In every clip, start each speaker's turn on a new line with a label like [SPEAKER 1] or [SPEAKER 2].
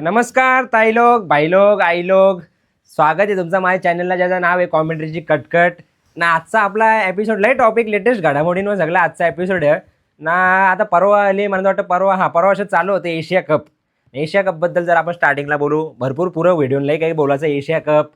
[SPEAKER 1] तर नमस्कार ताई लोग भाई लोग आई लोग स्वागत आहे तुमचं माझ्या चॅनलला ज्याचं नाव आहे कॉमेंट्रीची कटकट. ना आजचा आपला एपिसोड लय टॉपिक लेटेस्ट घडामोडींवर सगळा आजचा एपिसोड आहे. ना आता परवा आली मला वाटतं परवा हा परवा वर्ष चालू होतं एशिया कप एशिया कपबद्दल जर आपण स्टार्टिंगला बोलू भरपूर पुरं व्हिडिओ लय काही बोलायचं एशिया कप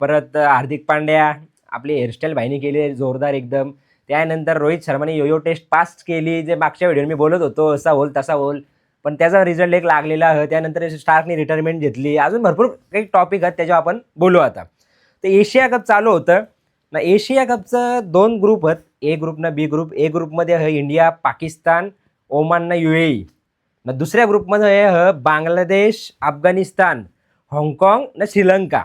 [SPEAKER 1] परत हार्दिक पांड्या आपली हेअरस्टाईल भाईने केली जोरदार एकदम. त्यानंतर रोहित शर्माने योयो टेस्ट पास केली जे मागच्या व्हिडिओ मी बोलत होतो असा होल तसा होल पण त्याचा रिझल्ट एक लागलेला आहे. त्यानंतर स्टार्कने रिटायरमेंट घेतली. अजून भरपूर काही टॉपिक आहेत त्याच्यावर आपण बोलू आता. तर एशिया कप चालू होतं. ना एशिया कपचं दोन ग्रुप आहेत. ए ग्रुप ना बी ग्रुप ए ग्रुपमध्ये आहे इंडिया पाकिस्तान ओमान ना यू ए ना दुसऱ्या ग्रुपमध्ये आहे बांगलादेश अफगाणिस्तान हाँगकाँग ना श्रीलंका.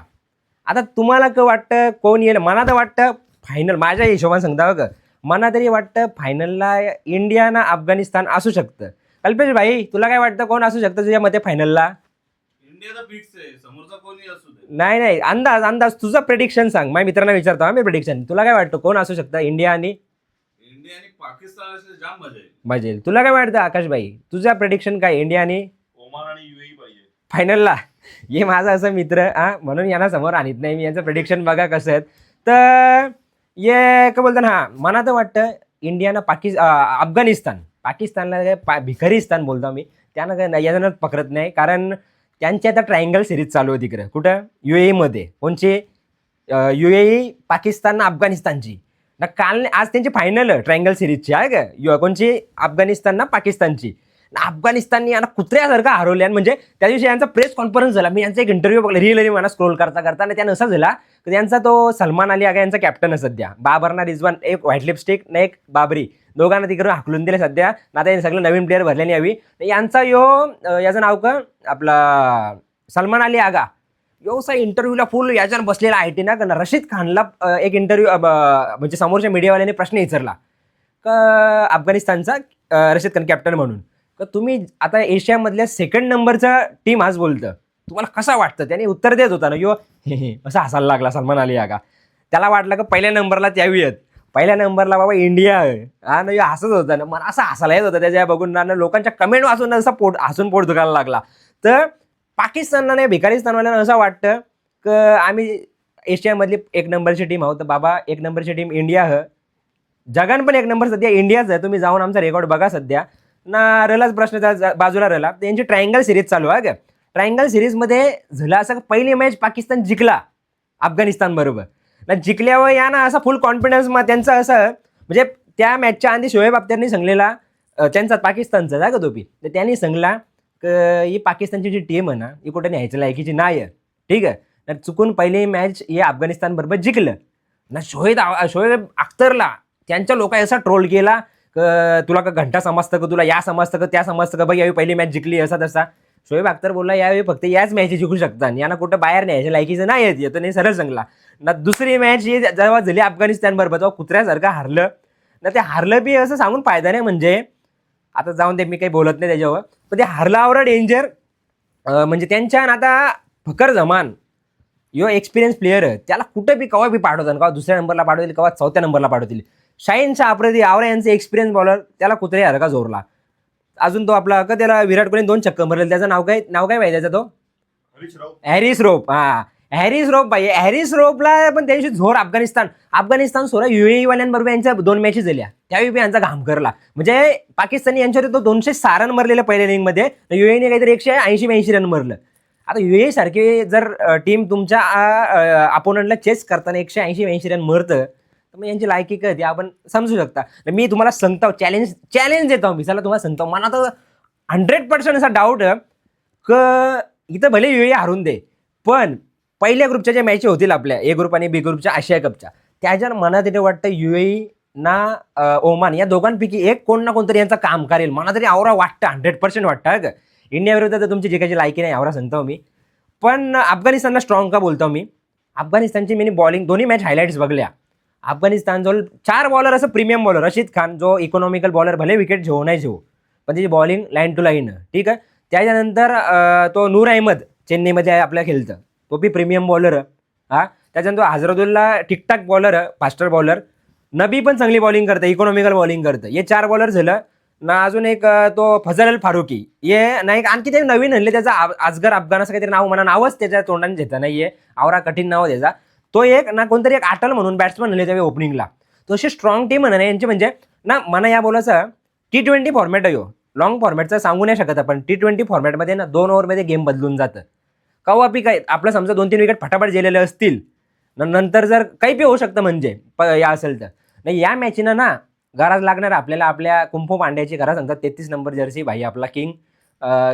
[SPEAKER 1] आता तुम्हाला क वाटतं कोण येईल? मला तर वाटतं फायनल माझ्या हिशोबाने सांगता बघ. मला तरी वाटतं फायनलला इंडिया ना अफगाणिस्तान असू शकतं. कल्पेश भाई तुला काय वाटतं कोण असू शकतं तुझ्या मते फायनलला
[SPEAKER 2] इंडिया तर फिक्स आहे समोरचा कोणी असू दे.
[SPEAKER 1] नाही नाही अंदाज अंदाज तुझं प्रेडिक्शन सांग. माझ्या मित्रांना विचारतो हा मी प्रेडिक्शन तुला काय वाटतं कोण असू शकतं इंडिया आणि?
[SPEAKER 2] इंडिया आणि पाकिस्तान असेल जाम मजा येईल.
[SPEAKER 1] मजा येईल. तुला काय वाटतं आकाश भाई? तुझं प्रेडिक्शन काय इंडिया आणि?
[SPEAKER 2] ओमान आणि युएई पाहिजे.
[SPEAKER 1] फायनलला हे माझा असं मित्र हा म्हणून यांना समोर आणत नाही मी. यांचं प्रेडिक्शन बघा कसं आहेत. तर ये काय बोलतात हां मला तर वाटतं इंडियानं पाकिस अफगाणिस्तान. पाकिस्तानला काय पा भिकारीस्तान बोलतो मी त्यांना काय नाही- यानं पकडत नाही. कारण त्यांची आता ट्रायंगल सिरीज चालू आहे तिकडे. कुठं? यू एमध्ये कोणची? यू ए पाकिस्तान ना अफगाणिस्तानची. ना काल आज त्यांची फायनल ट्रायंगल सिरीजची आहे का? यु- कोणची? अफगाणिस्तान ना पाकिस्तानची. ना अफगाणिस्ताननी यांना कुत्र्यासारखं हरवले आणि म्हणजे त्या दिवशी यांचा प्रेस कॉन्फरन्स झाला. मी यांचा एक इंटरव्ह्यू बघला. रिअल मला स्क्रोल करता करता. आणि त्यानं असा झाला की त्यांचा तो सलमान अली आगा यांचा कॅप्टन सध्या. बाबरना रिजवान एक व्हाईट लिपस्टिक ना एक बाबरी. दोघांना तिकडून हाकलून दिले सध्या. ना आता हे सगळं नवीन प्लेअर भरल्याने यावी. यांचा यो याचं नाव का? आपला सलमान अली आगा. व्यवसाय इंटरव्ह्यूला फुल याच्यावर बसलेला आय टी ना कारण रशीद खानला एक इंटरव्ह्यू म्हणजे समोरच्या मीडियावाल्याने प्रश्न विचारला. का अफगाणिस्तानचा रशीद खान कॅप्टन म्हणून. का तुम्ही आता एशियामधल्या सेकंड नंबरचा टीम आज बोलतं. तुम्हाला कसं वाटतं? त्याने उत्तर देत होता ना यो हे असं हसायला लागला सलमान अली आगा. त्याला वाटलं का पहिल्या नंबरला त्यावी आहेत. पहिल्या नंबरला बाबा इंडिया हा ना हसत होता ना. मला असं हसायला येत होतं. त्याच्या बघून ना लोकांच्या कमेंट वाचून असं पोट हसून पोट दुखायला लागला. तर पाकिस्तानला नाही भिकारिस्तानवाल्यांना असं वाटतं क आम्ही एशियामधली एक नंबरची टीम आहोत. तर बाबा एक नंबरची टीम इंडिया ह. जगान पण एक नंबर सध्या इंडियाच आहे. तुम्ही जाऊन आमचा रेकॉर्ड बघा सध्या. ना रलाच प्रश्न त्या बाजूला रला. त्यांची ट्रायंगल सिरीज चालू आहे का ट्रायंगल सिरीजमध्ये झालं असं पहिली मॅच पाकिस्तान जिंकला. अफगाणिस्तान बरोबर. ना जिंकल्यावर या ना असा फुल कॉन्फिडन्स मग त्यांचं असं म्हणजे त्या मॅचच्या आधी शोएब अख्तरनी सांगलेला त्यांचा पाकिस्तानचा जा का तोपी तर त्यांनी सांगला क ही पाकिस्तानची जी टीम आहे ना ही कुठे न्यायच्या लायकीची नाही आहे. ठीक आहे? तर चुकून पहिली मॅच हे अफगाणिस्तान बरोबर जिंकलं. ना शोहेब आ- शोएब अख्तरला त्यांच्या लोकांनी असा ट्रोल केला क तुला का घंटा समजतं का तुला या समजतं का त्या समजतं का बघ यावेळी पहिली मॅच जिंकली असा तसा. शोएब अख्तर बोलला यावेळी फक्त याच मॅच जिंकू शकतात आणि यांना कुठं बाहेर न्यायच्या लायकीचं नाही येत येतो नाही सरळ सांगला. ना दुसरी मॅच ही जेव्हा झाली अफगाणिस्तान बरोबर तेव्हा कुत्र्यासारखं हारलं. ना ते हारलं बी असं सांगून फायदा नाही म्हणजे. आता जाऊन ते मी काही बोलत नाही त्याच्यावर. पण ते हारलावर डेंजर म्हणजे त्यांच्या ना आता फकर जमान यो एक्सपिरियन्स प्लेअर आहे. त्याला कुठं बी कवा बी पाठवतात कवा दुसऱ्या नंबरला पाठवतील कवा चौथ्या नंबरला पाठवतील. शाहीन शाह आफ्रिदी आवरे यांचे एक्सपिरियन्स बॉलर त्याला कुत्रे हरका जोरला. अजून तो आपला का त्याला विराट कोहली दोन चक्कर मारले त्याचं नाव काय नाव काय पाहिजे त्याचा तो? हॅरिस रोप हा. हॅरिस रोप पाहिजे. हॅरिस रोपला पण त्यांची झोर अफगाणिस्तान. अफगाणिस्तान सोळा युएई वाल्यांबरोबर यांच्या दोन मॅचेस झाल्या. त्यावेळी बी यांचा घाम करला. म्हणजे पाकिस्तानी यांच्यावर तो दोनशे सहा रन पहिल्या इनिंगमध्ये युएईने काहीतरी एकशे ऐंशी ब्याऐंशी रन मरलं. आता युए सारखी जर टीम तुमच्या अपोनंटला चेस करताना एकशे ऐंशी ऐंशी रन मरतं तर मग यांची लायकी कधी आपण समजू शकता. तर मी तुम्हाला सांगतो चॅलेंज चॅलेंज देतो मी चला तुम्हाला सांगतो. मला तर हंड्रेड पर्सेंट असा डाऊट क इथं भले युए हारून दे पण पहिल्या ग्रुपच्या ज्या मॅची होतील आपल्या ए ग्रुप आणि बी ग्रुपच्या आशिया कपच्या त्याच्यावर मनात येते वाटतं युएई ना ओमान या दोघांपैकी एक कोण ना कोणतरी यांचं काम करेल. मला तरी आवरा वाटतं हंड्रेड पर्सेंट वाटतं का इंडियाविरुद्ध तर तुमची जिकायची लायकी नाही आवरा सांगतो मी. पण अफगाणिस्तानला स्ट्रॉंग का बोलतो मी? अफगाणिस्तानची मी बॉलिंग दोन्ही मॅच हायलाईट्स बघल्या. अफगाणिस्तान जो चार बॉलर असं प्रीमियम बॉलर रशीद खान जो इकॉनॉमिकल बॉलर भले विकेट घेऊ नाही घेऊ पण त्याची बॉलिंग लाईन टू लाईन ठीक आहे? त्याच्यानंतर तो नूर अहमद चेन्नईमध्ये आपल्या खेळतं तो बी प्रीमियम बॉलर हा? त्याच्यानंतर हजरतुल्ला टिकटाक बॉलर फास्टर बॉलर नबी पण चांगली बॉलिंग करतं इकॉनॉमिकल बॉलिंग करतं. हे चार बॉलर झालं. ना अजून एक तो फजल अल फारुकी. हे ना एक आणखी ते नवीन आणले त्याचा आजगर अफगाण असं काहीतरी नाव म्हणा नावच त्याच्या तोंडाने घेता नाहीये. आवरा कठीण नाव त्याचा. तो एक ना कोणतरी एक आटल म्हणून बॅट्समन आणले त्यावेळी ओपनिंगला तो अशी स्ट्रॉंग टीम म्हणा यांची म्हणजे ना मला या बोलायचं टी ट्वेंटी फॉर्मॅट आहे हो. लॉंग फॉर्मॅटचं सांगू नाही शकत आपण. टी ट्वेंटी फॉर्मॅटमध्ये ना दोन ओव्हरमध्ये गेम बदलून जातं. कवा काय आपलं समजा दोन तीन विकेट फटाफट गेलेले असतील न- नंतर जर काही बी होऊ शकतं म्हणजे प या असेल तर. नाही या मॅचीनं ना गरज लागणार आपल्याला आपल्या कुंफू पांड्याची गरज सांगतात तेहतीस नंबर जर्सी भाई आपला किंग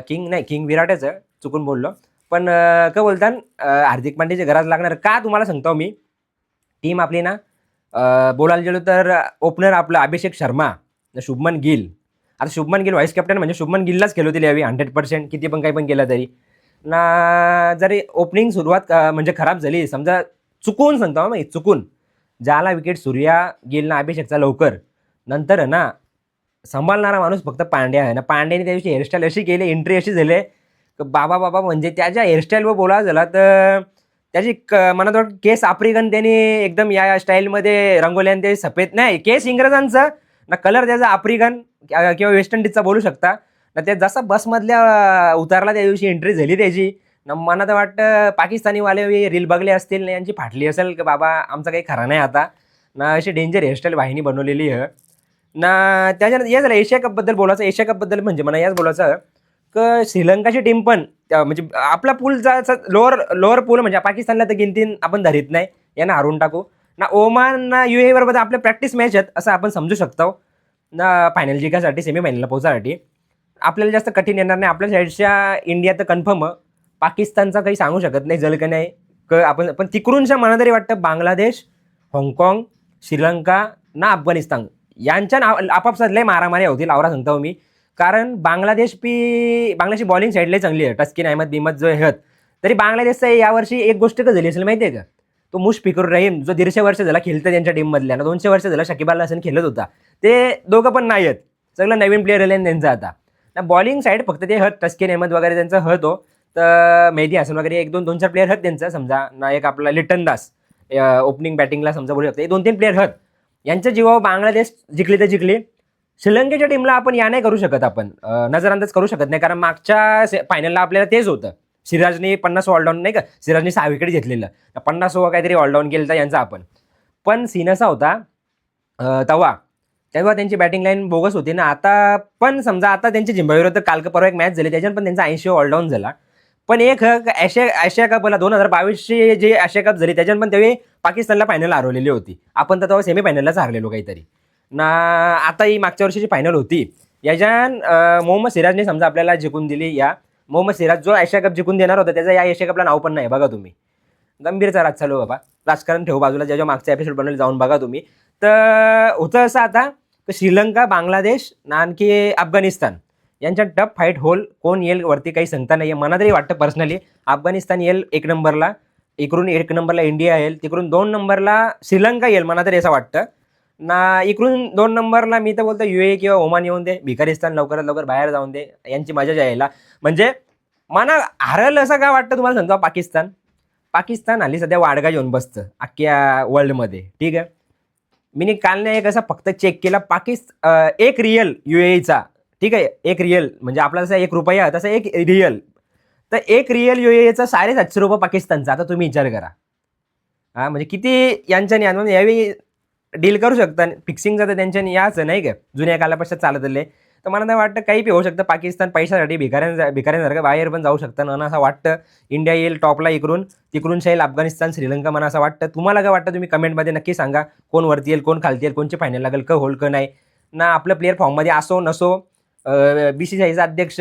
[SPEAKER 1] किंग नाही किंग विराटच आहे चुकून बोललो. पण का काय बोलतात हार्दिक पांड्याची गरज लागणार का तुम्हाला सांगतो मी. टीम आपली ना बोलायला गेलो तर ओपनर आपलं अभिषेक शर्मा शुभमन गिल. आता शुभमन गिल व्हाईस कॅप्टन म्हणजे शुभमन गिललाच खेळ दिली हवी हंड्रेड पर्सेंट किती पण काही पण केलं तरी. ना जरी ओपनिंग सुरुवात म्हणजे खराब झाली समजा चुकून सांगतो मी चुकून. ज्याला विकेट सूर्या गेल ना अभिषेकचा लवकर. नंतर ना सांभाळणारा माणूस फक्त पांड्या आहे. ना पांड्याने त्या दिवशी हेअरस्टाईल अशी केली एंट्री अशी झाले बाबा बाबा म्हणजे त्याच्या हेअरस्टाईलवर बोला झाला तर त्याची क मनात वाटतं केस आफ्रिकन त्यांनी एकदम या स्टाईलमध्ये रंगवल्याने ते सफेद नाही केस इंग्रजांचं. ना कलर त्याचा आफ्रिकन किंवा वेस्ट इंडिजचा बोलू शकता. ना त्या जसा बसमधल्या उतारला त्या दिवशी एंट्री झाली त्याची. ना मला तर वाटतं पाकिस्तानीवाले रील बघले असतील ना यांची फाटली असेल की बाबा आमचा काही खरा नाही आता. ना अशी डेंजर हेअरस्टाईल वाहिनी बनवलेली आहे. ना त्याच्यानंतर या झालं एशिया कपबद्दल बोलायचं. एशिया कपबद्दल म्हणजे मला याच बोलायचं क श्रीलंकाची टीम पण त्या- म्हणजे आपला पूल पूलचा लोअर लोअर पूल म्हणजे पाकिस्तानला तर गिनतीन आपण धरीत नाही. यांना हारून टाकू. ना ओमान ना यू ए बरोबर आपल्या प्रॅक्टिस मॅच आहेत असं आपण समजू शकतो. ना फायनल जिंकासाठी सेमीफायनलला पोहोचासाठी आपल्याला जास्त कठीण येणार नाही. आपल्या साईडच्या इंडिया तर कन्फर्म पाकिस्तानचा काही सांगू शकत नाही जल का नाही. क आपण पण तिकडूनच्या मला तरी वाटतं बांगलादेश हाँगकाँग श्रीलंका ना अफगाणिस्तान. यांच्या नाव आपापसात लय मारामारी होतील आवरा सांगतो मी. कारण बांगलादेश पी बांगलादेशची बॉलिंग साईड लय चांगली आहे. टस्किन अहमद बिमत जो आहेत तरी बांगलादेशचा यावर्षी एक गोष्ट का झाली असेल माहिती आहे का? तो मुशफिकुर रहीम जो दीडशे वर्ष झाला खेळतं त्यांच्या टीममधल्या ना दोनशे वर्ष झाला शकीब अल हसन खेळत होता. ते दोघं पण नाही आहेत. सगळं नवीन प्लेअर आले त्यांचा आता. तर बॉलिंग साईड फक्त ते हत तस्किन अहमद वगैरे त्यांचं हत हो. तर मेहदी हसन वगैरे एक दोन दोन चार प्लेअर हत त्यांचं समजा ना एक आपला लिटन दास ओपनिंग बॅटिंगला समजा बोलू शकतो. हे दोन तीन प्लेअर हत. यांच्या जीवावर बांगलादेश जिंकली तर जिंकली. श्रीलंकेच्या टीमला आपण या नाही करू शकत आपण. नजरअंदाज करू शकत नाही. कारण मागच्या फायनलला आपल्याला तेच होतं. सिराजने पन्नास ऑलडाऊन नाही का? सिराजने सहा विकेट घेतलेलं. पन्नास ओव्हर काहीतरी ऑलडाऊन केलं तर यांचा आपण. पण सीन असा होता तवा तेव्हा त्यांची बॅटिंग लाईन बोगस होती. ना आता पण समजा आता त्यांची झिम्बाविरुद्ध काल का परवा एक मॅच झाली. त्याच्यात पण त्यांचा ऐंशी ऑलडाऊन झाला. पण एक आशिया आशिया कपला दोन हजार बावीसची जे आशिया कप झाली त्याच्यात पण त्यावेळी पाकिस्तानला फायनल हरवलेली होती. आपण तर तेव्हा सेमीफायनललाच हरलेलो काहीतरी. ना आता ही मागच्या वर्षीची फायनल होती. याच्यान मोहम्मद सिराजने समजा आपल्याला जिंकून दिली या. मोहम्मद सिराज जो आशिया कप जिंकून देणार होता त्याचा या एशिया कपला नाव पण नाही. बघा तुम्ही. गंभीरचा राज चालू बाबा. राजकारण ठेवू बाजूला. ज्या ज्या मागच्या एपिसोड बनवले जाऊन बघा तुम्ही. तर होतं असं आता श्रीलंका बांगलादेश ना आणखी अफगाणिस्तान यांच्या टफ फाईट होल कोण येईल वरती काही सांगता नाही मला तरी वाटतं पर्सनली अफगाणिस्तान येईल एक नंबरला इकडून एक नंबरला इंडिया येईल तिकडून दोन नंबरला श्रीलंका येईल मला तरी असं वाटतं. ना इकडून दोन नंबरला मी तर बोलतो यू ए किंवा ओमान येऊन दे भिकारिस्तान लवकरात लवकर बाहेर जाऊन दे यांची मजा यायला म्हणजे मला हरल असं काय वाटतं तुम्हाला सांगतो पाकिस्तान. पाकिस्तान हल्ली सध्या वाडगा येऊन बसतं अख्ख्या वर्ल्डमध्ये ठीक आहे? मी काल नाही एक असा फक्त चेक केला. पाकिस्तान एक रियल यू ठीक आहे? एक रियल म्हणजे आपला जसा एक रुपया तसा एक रियल तर एक रियल यू एचा साडे सातशे रुपये पाकिस्तानचा. आता तुम्ही विचार करा. हा म्हणजे किती यांच्यानी यावेळी डील करू शकता? फिक्सिंगचा तर त्यांच्यानी याच नाही का? जुन्या कालापेक्षा चालत आले. तर मला नाही वाटतं काही बी होऊ शकतं. पाकिस्तान पैशासाठी भिकाऱ्यां भिकाऱ्यांसारखं बाहेर पण जाऊ शकतं. ना असं वाटतं इंडिया येईल टॉपला इकडून तिकडून शैल अफगाणिस्तान श्रीलंका मला असं वाटतं. तुम्हाला काय वाटतं तुम्ही कमेंटमध्ये नक्की सांगा. कोण वरती येईल कोण खालती येईल कोणची फायनल लागेल क होल क नाही. ना आपलं प्लेअर फॉर्ममध्ये असो नसो बी सी सी आयचा अध्यक्ष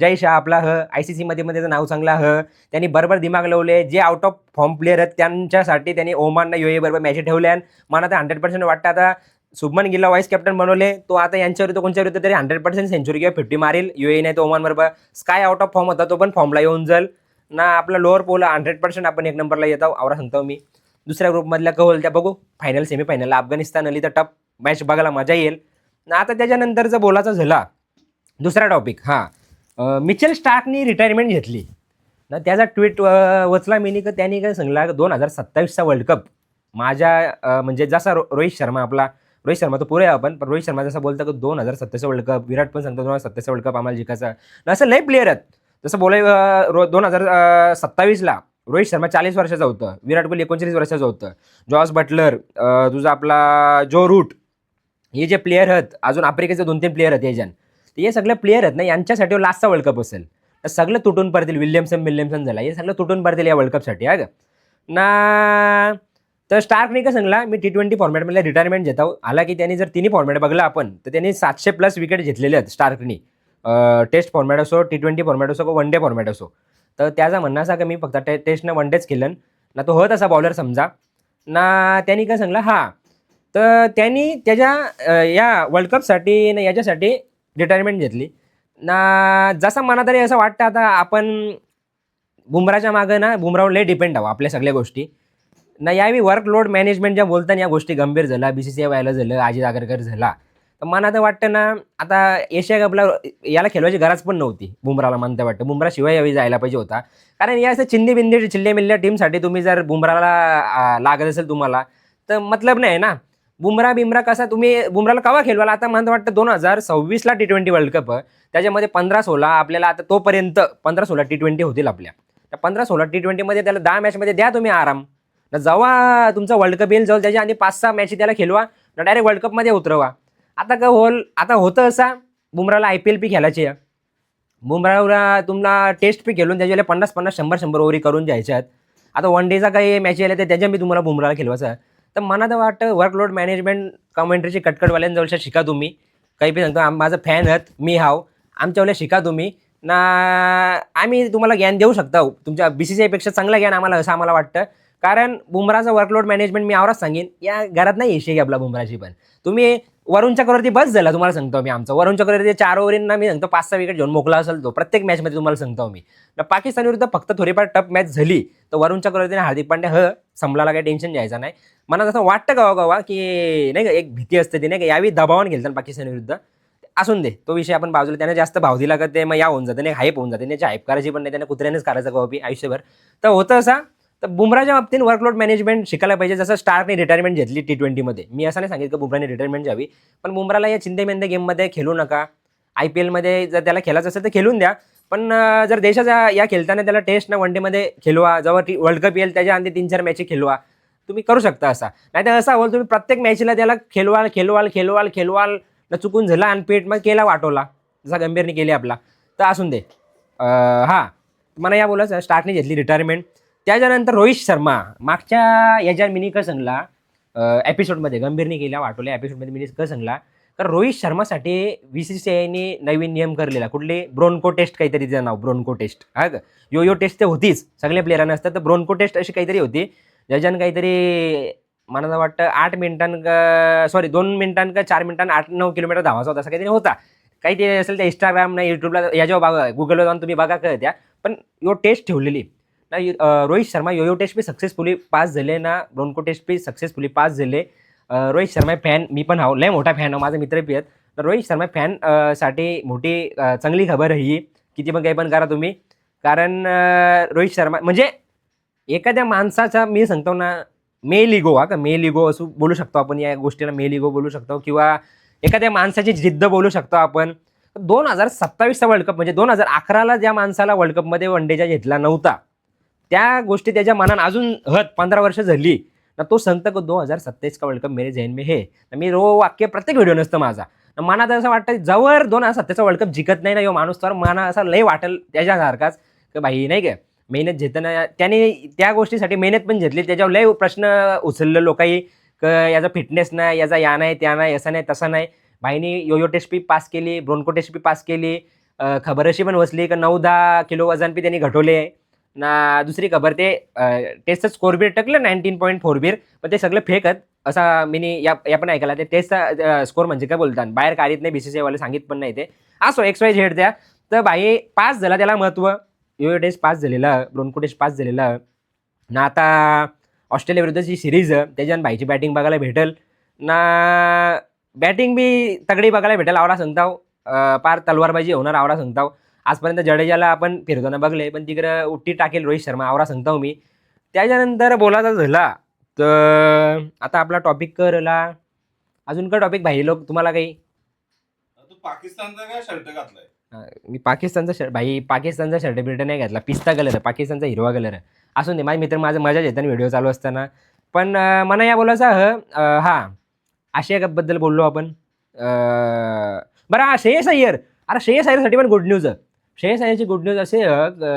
[SPEAKER 1] जय शाह आपला ह आय सी सीमध्ये मध्ये त्याचं नाव चांगला ह. त्यांनी बरोबर दिमाग लावले. जे आउट ऑफ फॉर्म प्लेअर आहेत त्यांच्यासाठी त्यांनी ओमानना यू ए बरोबर मॅच ठेवल्या मला तर हंड्रेड पर्सेंट वाटतं. आता शुभमन गिलला वाईस कॅप्टन बनवले. तो आता यांच्यावर विरुद्ध कोणच्यावर येतो तरी हंड्रेड पर्सेंट सेंचुरी किंवा फिफ्टी मारेल. यू ए नाही तो ओमान बरोबर स्काय आउट ऑफ फॉर्म होता तो पण फॉर्मला येऊन जाईल. ना आपला लोअर पोल हंड्रेड पर्सेंट आपण एक नंबरला येतो आवरा सांगतो मी. दुसऱ्या ग्रुपमधल्या कहोल त्या बघू. फायनल सेमीफायनलला अफगाणिस्तान आली तर टप मॅच बघायला मजा येईल. ना आता त्याच्यानंतर जर बोलायचं झाला दुसरा टॉपिक हां. मिचेल स्टार्कनी रिटायरमेंट घेतली. ना त्याचा ट्विट वचला मी का त्यांनी काय सांगला दोन हजार सत्तावीसचा वर्ल्ड कप माझ्या म्हणजे जसा रो रोहित शर्मा आपला रोहित शर्मा तो पुरे आपण. पण रोहित शर्मा जसं बोलतं की दोन हजार सत्तावीस वर्ल्ड कप विराट पण सांगतो दोन हजार सत्तावीस वर्ल्ड कप आम्हाला जिंकायचा असं लय प्लेअर आहेत. जसं बोलाय रो दोन हजार सत्तावीसला रोहित शर्मा चाळीस वर्षाचा होतं. विराट कोहली एकोणचाळीस वर्षाचं होतं. जॉस बटलर तुझा आपला जो रूट हे जे प्लेयर आहेत अजून आफ्रिकेचे दोन तीन प्लेयर आहेत याच्यान तर हे सगळे प्लेयर आहेत ना यांच्यासाठी लास्टचा वर्ल्ड कप असेल. तर सगळं तुटून पडतील. विल्यमसन विल्यमसन झाला. हे सगळं तुटून पडतील या वर्ल्ड कपसाठी हा का? ना तर स्टार्कने का सांगला मी टी ट्वेंटी फॉर्मॅटमधल्या रिटायरमेंट घेत आहो. आला की त्यांनी जर तिन्ही फॉर्मॅट बघला आपण तर त्यांनी सातशे प्लस विकेट घेतलेले आहेत स्टार्कनी. टेस्ट फॉर्मॅट असो टी ट्वेंटी फॉर्मॅट असो वन डे फॉर्मॅट असो. तर त्याचा म्हणणं असा की मी फक्त टे टेस्टनं वन डेच केलं. ना तो होत असा बॉलर समजा. ना त्यांनी काय सांगला हा. तर त्यांनी त्याच्या या वर्ल्ड कपसाठी ना याच्यासाठी रिटायरमेंट घेतली. ना जसं मला तरी असं वाटतं आता आपण बुमराच्या मागं ना बुमरावर लय डिपेंड आहो आपल्या सगळ्या गोष्टी. नाही आम्ही वर्कलोड मॅनेजमेंट ज्या बोलताना या गोष्टी गंभीर झाला बी सी सी व्हायला झालं अजित आगरकर झाला. तर मला तर वाटतं ना आता एशिया कपला याला खेळवायची गरज पण नव्हती बुमराला म्हणता वाटतं. बुमरा शिवाय यावेळी जायला पाहिजे होता. कारण या असं चिंदी बिंदी चिल्ले मिल्ल्या टीमसाठी तुम्ही जर बुमराला लागत असेल तुम्हाला तर मतलब नाही ना. बुमरा बिमरा कसा तुम्ही बुमराला कवा खेळवाला आता मला वाटतं दोन हजार सव्वीसला टी ट्वेंटी वर्ल्ड कप त्याच्यामध्ये पंधरा सोळा आपल्याला आता तोपर्यंत पंधरा सोळा टी ट्वेंटी होतील आपल्या. त्या पंधरा सोळा टी ट्वेंटीमध्ये त्याला दहा मॅचमध्ये द्या तुम्ही आराम. ना जेव्हा तुमचा वर्ल्ड कप येईल जाऊ त्याच्या आणि पाच सहा मॅच त्याला खेळवा ना डायरेक्ट वर्ल्ड कपमध्ये उतरवा. आता का होल आता होतं असा बुमराला आय पी एल पी खेळायची आहे बुमराला तुम्हाला टेस्ट पी खेळून त्याच्याला पन्नास पन्नास शंभर शंभर ओव्हरी करून द्यायच्या आहेत. आता वन डेचा काही मॅच आल्या तर त्याच्या मी तुम्हाला बुमराला खेळवायचं आहे. तर मला तर वाटतं वर्कलोड मॅनेजमेंट कमेंट्रीची कटकटवाल्यांजवळच्या शिका तुम्ही. काही पण सांगतो आम- माझं फॅन आहेत मी हाव. आमच्यावाल्या शिका तुम्ही. ना आम्ही तुम्हाला ज्ञान देऊ शकता. तुमच्या बी सी सी आयपेक्षा चांगलं ज्ञान आम्हाला असं आम्हाला वाटतं. कारण बुमराचं वर्कलोड मॅनेजमेंट मी आवराच सांगेन या घरात नाही येशी आपला बुमराची पण. तुम्ही वरुण चक्रवर्ती बस झाला तुम्हाला सांगतो मी आमचं. वरुण चक्रवर्ती चार ओव्हरींना मी सांगतो पाच सहा विकेट घेऊन मोकला असेल तो. प्रत्येक मॅचमध्ये तुम्हाला सांगतो मी. पाकिस्तान विरुद्ध फक्त थोडीफार टफ मॅच झाली तर वरुण चक्रवर्तीने हार्दिक पांड्या ह संपलाला काही टेन्शन घ्यायचं नाही. मला जसं वाटतं गावा गावा की नाही का एक भीती असते ती नाही का यावी दबावाने खेळतात पाकिस्तान विरुद्ध. असून दे तो विषय आपण बाजूला त्याने जास्त भाव दिला का ते मग या होऊन जाते नाही हाईप होऊन जाते त्याची हाईप करायची पण नाही त्याने कुत्र्यानेच करायचं का बी आयुष्यभर. तर होतं असा तर बुमराच्या बाबतीत वर्कलोड मॅनेजमेंट शिकायला पाहिजे. जसं स्टार्कने रिटायरमेंट घेतली टी ट्वेंटीमध्ये मी असं नाही सांगितलं बुमराने रिटायरमेंट घ्यावी पण बुमराला या चिंतेमेंदे गेममध्ये खेळू नका. आय पी एलमध्ये जर त्याला खेळायचं असेल तर खेळून द्या. पण जर देशाच्या या खेळताना त्याला टेस्ट ना वनडेमध्ये खेळवा जेव्हा टी वर्ल्ड कप येईल त्याच्या आधी तीन चार मॅची खेळवा. तुम्ही करू शकता असा. नाही तर असं होईल तुम्ही प्रत्येक मॅचला त्याला खेळवाल खेळवाल खेळवाल खेळवाल न चुकून झाला आणि पेट मग केला वाटवला जसा गंभीरने केली आपला. तर असून दे. हां. तुम्हाला मला या बोलायचं स्टार्टने घेतली रिटायरमेंट त्याच्यानंतर रोहित शर्मा. मागच्या याच्या मिनी का सांगला एपिसोडमध्ये गंभीरने केला वाटोल्या एपिसोडमध्ये मिनी का सांगला तर रोहित शर्मासाठी बी सी सी आयने नवीन नियम करलेला. कुठले? ब्रोन्को टेस्ट काहीतरी तिचं नाव ब्रोन्को टेस्ट. हा का यो यो टेस्ट तर होतीच. सगळ्या प्लेयरांना असतात तर ब्रोन्को टेस्ट अशी काहीतरी होती. ज्याच्यानं काहीतरी मला वाटतं आठ मिनिटां का सॉरी दोन मिनिटां का चार मिनिटां आठ नऊ किलोमीटर धावायचा होता असं काहीतरी होता. काही ते असेल त्या इंस्टाग्राम नाही यूट्यूबला याच्यावर बघा गुगलवर जाऊन तुम्ही बघा कळत्या. पण यो टेस्ट ठेवलेली. ना रोहित शर्मा योयो टेस्ट बी सक्सेसफुली पास झाले ना ब्रोन्को टेस्ट बी सक्सेसफुली पास झाले. रोहित शर्मा फॅन मी पण हाव लय मोठा फॅन आहे माझा मित्र बी आहेत. तर रोहित शर्मा फॅनसाठी मोठी चांगली खबर आहे ही. किती पण काही पण करा तुम्ही. कारण रोहित शर्मा म्हणजे एखाद्या माणसाचा मी सांगतो ना मेल इगो हा का मेल इगो असं बोलू शकतो आपण या गोष्टीला मेल इगो बोलू शकतो. किंवा एखाद्या माणसाची जिद्द बोलू शकतो आपण. दोन हजार सत्तावीसचा वर्ल्ड कप म्हणजे दोन हजार अकराला ज्या माणसाला वर्ल्ड कपमध्ये वनडेच्या घेतला नव्हता त्या गोष्टी त्याच्या मनात अजून हत पंधरा वर्ष झाली. ना तो सांगतो की दोन हजार सत्तावीस का वर्ल्ड कप मेरे जैन में हे. मी रो वाक्य प्रत्येक व्हिडिओ नसतं माझा. मनात असं वाटतं जवळ दोन हजार सत्ताचा वर्ल्ड कप जिंकत नाही ना यो माणूस तर मना असा लय वाटेल त्याच्यासारखाच. की भाई नाही का? मेहनत घेताना त्याने त्या गोष्टीसाठी मेहनत पण घेतली. त्याच्यावर लय प्रश्न उचलले लोकांनी क याचा फिटनेस नाही याचा या नाही त्या नाही असं नाही तसं नाही. बाईनी योयो टेस्ट बी पास केली ब्रोन्को टेस्ट बी पास केली. खबर अशी पण वसली की नऊ दहा किलो वजन बी त्यांनी घटवले. ना दुसरी खबर ते टेस्टचं स्कोर बीर टकलं नाईन्टीन पॉईंट फोर बीर पण ते सगळं फेकत असा मी या या पण ऐकला ते टेस्टचा स्कोर म्हणजे काय बोलतात? बाहेर काढत नाही बीसीसीआय वाले सांगित पण नाही ते. असो एक्स वाय झेड द्या. तर बाई पास झाला त्याला महत्त्व यो टेस्ट पास झालेला. ब्रोनको टेस्ट पास झालेला. ना आता ऑस्ट्रेलिया विरुद्धची सिरीज त्याच्यानं भाईची बॅटिंग बघायला भेटेल. ना बॅटिंग बी तगडी बघायला भेटेल आवडा सांगताव. पार तलवारबाजी होणार आवडा सांगताव. आजपर्यंत जडेजाला आपण फिरताना बघले पण तिकडं उट्टी टाकेल रोहित शर्मा आवडा सांगताव मी. त्याच्यानंतर बोलायचा झाला तर आता आपला टॉपिक करला अजून का टॉपिक भाई? लोक तुम्हाला काही?
[SPEAKER 2] तू पाकिस्तानचा काय शर्ट घातलाय?
[SPEAKER 1] अं, मी पाकिस्तानचा शर्ट भाई पाकिस्तानचा शर्ट बिर्ट नाही घातला. पिस्ता कलर आहे पाकिस्तानचा हिरवा कलर आहे असून दे माझे मित्र माझं मजा येतात व्हिडिओ चालू असताना. पण मला या बोलायचं ह हा आशिया कपबद्दल बोललो आपण. बरं हा श्रेयस अय्यर. अरे श्रेयस अय्यरसाठी पण गुड न्यूज आहे. श्रेयस अय्यरची गुड न्यूज असे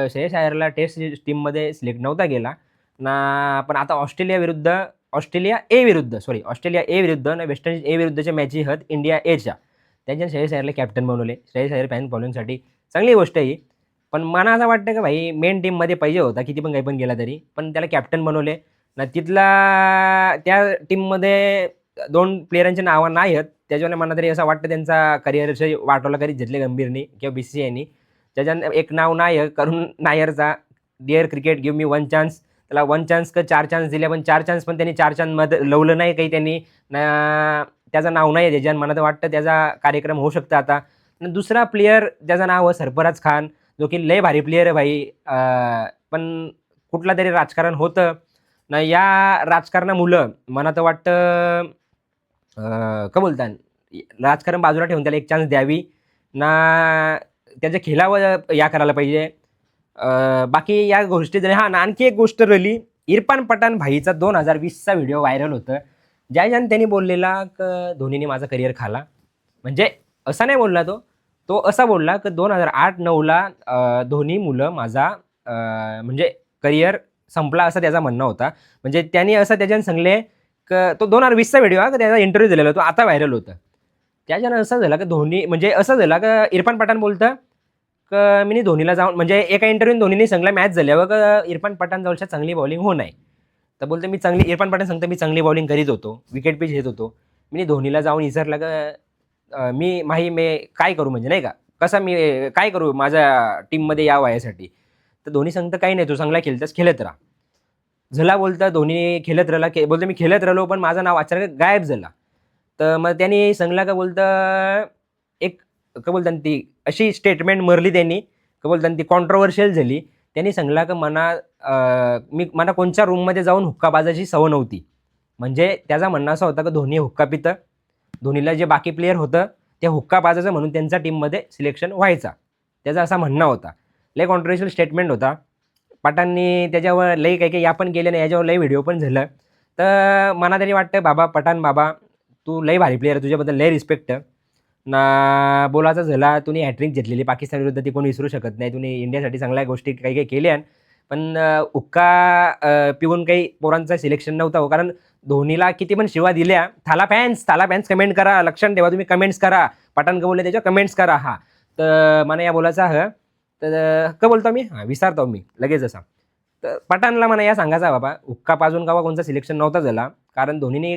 [SPEAKER 1] श्रेयस अय्यरला टेस्ट टीममध्ये सिलेक्ट नव्हता गेला ना पण आता ऑस्ट्रेलिया विरुद्ध ऑस्ट्रेलिया ए विरुद्ध सॉरी ऑस्ट्रेलिया ए विरुद्ध आणि वेस्ट इंडिज ए विरुद्धच्या मॅची आहेत इंडिया एच्या त्यांच्या श्रेयस अय्यरला कॅप्टन बनवले. श्रेयस अय्यर फॅन फॉलोईंगसाठी चांगली गोष्ट आहे ही. पण मला असं वाटतं की भाई मेन टीममध्ये पाहिजे होता किती पण काही पण गेला तरी. पण त्याला कॅप्टन बनवले. ना तिथला त्या टीममध्ये दोन प्लेयरांची नावं नाही आहेत त्याच्यामुळे मला तरी असं वाटतं त्यांचा करिअरचे वाटोला कधी घेतले गंभीरनी किंवा बी सी आयनी त्याच्यानं एक नाव नायक करून नायरचा. Dear cricket give me one chance त्याला वन चान्स का चार चान्स दिले पण चार चान्स पण त्यांनी चार चान्समध्ये लवलं नाही काही त्यांनी. ना त्याचं नाव नाही आहे त्याच्यानं मला तर वाटतं त्याचा कार्यक्रम होऊ शकतो आता. दुसरा प्लेयर ज्याचं नाव आहे सरफराज खान जो की लय भारी प्लेयर आहे भाई. पण कुठला तरी राजकारण होतं. ना या राजकारणामुळं मला तर वाटतं का बोलतात राजकारण बाजूला ठेवून त्याला एक चान्स द्यावी. ना त्याच्या खेळावर या करायला पाहिजे. बाकी या गोष्टी जरी हां आणखी एक गोष्ट रली इरफान पठाण भाईचा दोन हजार वीसचा व्हिडिओ व्हायरल होतं. ज्या ज्याने त्यांनी बोललेला क धोनीने माझा करिअर खाला. म्हणजे असा नाही बोलला तो. तो असा बोलला की दोन हजार आठ नऊला धोनी मुलं माझा म्हणजे करिअर संपला असं त्याचा म्हणणं होता. म्हणजे त्यांनी असं त्याच्यानं सांगले क तो दोन हजार वीसचा व्हिडिओ हा त्याचा इंटरव्ह्यू दिलेला तो आता व्हायरल होतं. त्याच्यानं असं झालं की धोनी म्हणजे असं झालं का इरफान पठाण बोलतं क मी धोनीला जाऊन म्हणजे एका इंटरव्ह्यून धोनीने सांगला मॅच झाल्यावर का इरफान पठाण जवळच्या चांगली बॉलिंग हो नाही. तर बोलतं मी चांगली इरफान पठाण सांगतं मी चांगली बॉलिंग करीत होतो विकेट पिच घेत होतो. मी धोनीला जाऊन विचारलं का मी माही मी काय करू म्हणजे नाही का? कसा मी काय करू माझ्या टीममध्ये यावं यासाठी? तर धोनी सांगतं काही नाही तू चांगला खेळतस खेळत राहा. झला बोलता धोनी खेळत राहिला खे बोलतो मी खेळत राहिलो पण माझं नाव अचानक गायब झाला. तर मग त्यांनी सांगला का बोलतं एक का बोलतात ती अशी स्टेटमेंट मरली त्यांनी. का बोलतात ती कॉन्ट्रोवर्शियल झाली. त्यांनी सांगला का मना मी मला कोणत्या रूममध्ये जाऊन हुक्का बाजाची सवय नव्हती. म्हणजे त्याचा म्हणणं असं होता का धोनी हुक्का पितं. धोनीला जे बाकी प्लेयर होतं ते हुक्काबाजाचं म्हणून त्यांच्या टीममध्ये सिलेक्शन व्हायचा. त्याचा असा म्हणणं होता. लय कॉन्ट्रोवर्शियल स्टेटमेंट होता. पठाणनी त्याच्यावर लई काही काही या पण गेले नाही याच्यावर लई व्हिडिओ पण झालं. तर मला तरी वाटतं बाबा पठाण बाबा तू लई भारी प्लेअर तुझ्याबद्दल लई रिस्पेक्ट ना बोलायचं झाला तुम्ही हॅट्रिक घेतलेली पाकिस्तान विरुद्ध ती कोणी विसरू शकत नाही. तुम्ही इंडियासाठी चांगल्या गोष्टी काही काही केल्या पण उक्का हुक्का पिऊन काही पोरांचं सिलेक्शन नव्हतं हो. कारण धोनीला किती पण शिवा दिल्या Thala fans Thala fans comment करा. लक्षण ठेवा तुम्ही कमेंट्स करा. पठाण का बोलले त्याच्यावर कमेंट्स करा. हा. तर मला या बोलायचं ह तर का बोलतो मी? हां विचारतो मी. लगेच असा. तर पठाणला मला या सांगायचा बाबा. हुक्का पाजून कावा कोणचा सिलेक्शन नव्हता झाला. कारण धोनीने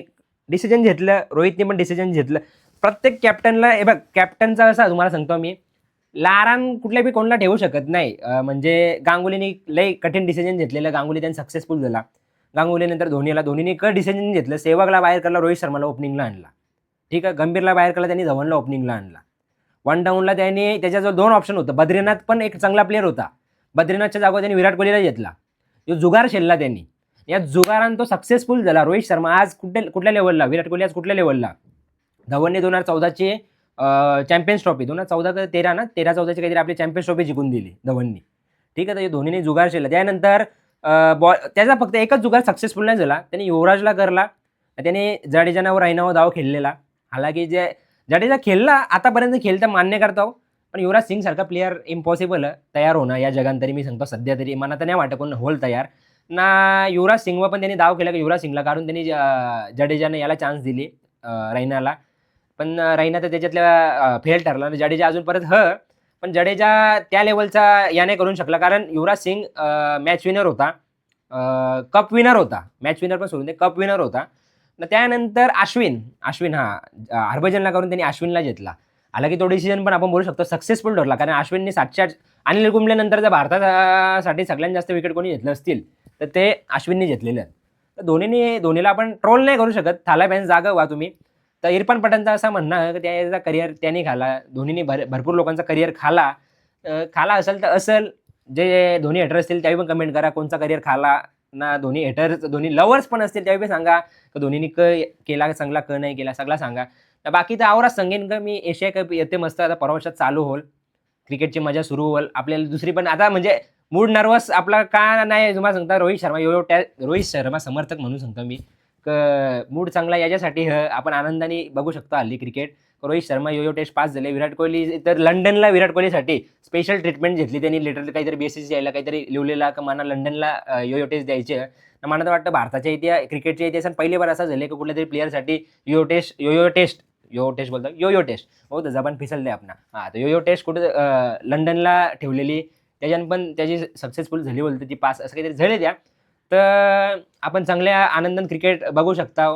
[SPEAKER 1] डिसिजन घेतलं रोहितने पण डिसिजन घेतलं. प्रत्येक कॅप्टनला हे बघ कॅप्टनचा असा तुम्हाला सांगतो मी लारान कुठल्या बी कोणाला ठेवू शकत नाही. म्हणजे गांगुलीने लय कठीण डिसिजन घेतलेलं गांगुली त्यांनी सक्सेसफुल झाला गांगुलीनंतर धोनीला धोनीने क डिसिजन घेतलं सेवकला बाहेर करला रोहित शर्माला ओपनिंगला आणला. ठीक आहे गंभीरला बाहेर करला त्यांनी धवनला ओपनिंगला आणला. वन डाऊनला त्यांनी त्याच्याजवळ दोन ऑप्शन होतं. बद्रीनाथ पण एक चांगला प्लेअर होता. बद्रीनाथच्या जागा त्यांनी विराट कोहलीला घेतला. जो जुगार शेलला त्यांनी. या जुगारान तो सक्सेसफुल झाला. रोहित शर्मा आज कुठल्या कुठल्या लेवलला विराट कोहली आज कुठल्या लेवलला धवनने दोन हजार चौदाचे चॅम्पियन्स ट्रॉफी दोन हजार चौदा का तेरा ना? तेरा चौदाची काहीतरी आपली चॅम्पियन्स ट्रॉफी जिंकून दिली धवननी. ठीक आहे तर धोनीने जुगार शेला त्यानंतर बॉल त्याचा फक्त एकच जुगार सक्सेसफुल नाही झाला. त्याने युवराजला करला. त्याने जडेजानावर राहिनावर धाव खेळलेला. हालाकी जे जडेजा खेळला आतापर्यंत खेळता मान्य करतो. पण युवराज सिंग सारखा प्लेअर इम्पॉसिबल तयार होणं या जगांतरी मी सांगतो सध्या तरी मला तर नाही वाटत कोण होल तयार. ना युवराज सिंगवर पण त्यांनी दाव केला की युवराज सिंगला कारण त्यांनी जडेजाने याला चान्स दिली रैनाला. पण रैना तर त्याच्यातल्या फेल ठरला आणि जडेजा अजून परत ह पण जडेजा त्या लेवलचा याने करून करू शकला. कारण युवराज सिंग मॅच विनर होता. कप विनर होता. मॅच विनर पण सोडून दे कप विनर होता. मग त्यानंतर अश्विन अश्विन हा हरभजनला करून त्यांनी अश्विनला घेतला. आला की तो डिसिजन पण आपण बोलू शकतो सक्सेसफुल ठरला. कारण अश्विनने सातशे अनिल कुंबलेनंतर जर भारतासाठी सगळ्यात जास्त विकेट कोणी घेतलं असतील. तर ते अश्विनने घेतलेलं आहेत. तर धोनीने धोनीला आपण ट्रोल नाही करू शकत. थाला बॅन्स जागा व्हा तुम्ही. तर इरफान पठाणचा असं म्हणणं की त्याचा करिअर त्याने खाला. धोनीने भर भरपूर लोकांचा करिअर खाला. खाला असेल तर असेल. जे धोनी हेटर असतील त्याही पण कमेंट करा. कोणचा करिअर खाला ना धोनी हेटर धोनी लवर्स पण असतील त्यावेळी सांगा. का धोनीने क केला चांगला क नाही केला सगळा सांगा. तर बाकी तर आवराच सांगेन का मी एशिया कप येते मस्त. आता परवा वर्षात चालू होईल क्रिकेटची मजा सुरू होईल आपल्याला दुसरी पण आता म्हणजे मूड नर्वस आपला का नाही तुम्हाला सांगता रोहित शर्मा एवढं त्या रोहित शर्मा समर्थक म्हणून सांगतो मी. क मूड चांगला याच्यासाठी ह, आपण आनंदाने बघू शकतो हल्ली cricket Rohit Sharma yo test pass झाले. विराट कोहली तर लंडनला विराट कोहलीसाठी स्पेशल ट्रीटमेंट घेतली त्यांनी. लिटरली काहीतरी बेसिस यायला काहीतरी लिवलेला का मला लंडनला यो टेस्ट द्यायचे. तर मला तर वाटतं भारताच्या इतिहास क्रिकेटच्या इतिहासात पहिले बार असं झाले की कुठल्या तरी प्लेअरसाठी yo test yo test yo test बोलतो यो यो टेस्ट. हो तर जबान फिसलते आपण. हां तर यो यो टेस्ट कुठे लंडनला ठेवलेली त्याच्यानं पण त्याची सक्सेसफुल झाली बोलते ती पास असं काहीतरी झाले त्या. तर आपण चांगल्या आनंदात क्रिकेट बघू शकता.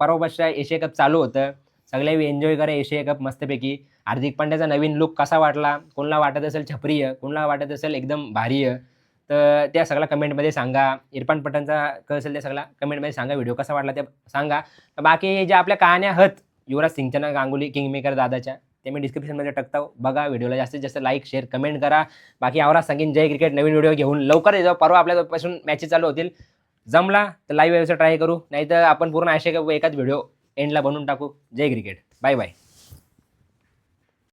[SPEAKER 1] परवा एशिया कप चालू होतं. सगळे एन्जॉय करा एशिया कप मस्तपैकी. हार्दिक पांड्याचा नवीन लुक कसा वाटला? कोणाला वाटत असेल छपरी आहे कोणाला वाटत असेल एकदम भारी आहे तर त्या सगळ्या कमेंटमध्ये सांगा. इरफान पठाणचा क असेल त्या सगळा कमेंटमध्ये सांगा. व्हिडिओ कसा वाटला ते सांगा. बाकी ज्या आपल्या कहाण्या आहेत युवराज सिंगच्या ना गांगुली किंगमेकर दादाच्या ते मी डिस्क्रिप्शनमध्ये टाकतो. बघा व्हिडिओला जास्तीत जास्त लाईक शेअर कमेंट करा. बाकी आवरा सांगेन जय क्रिकेट नवीन व्हिडिओ घेऊन लवकर येतो. परवा आपल्यापासून मॅचेस चालू होतील. जमला तर लाईव्ह यायचं ट्राय करू. नाहीतर आपण पूर्ण आशय एकाच व्हिडिओ एंडला बनवून टाकू. जय क्रिकेट बाय बाय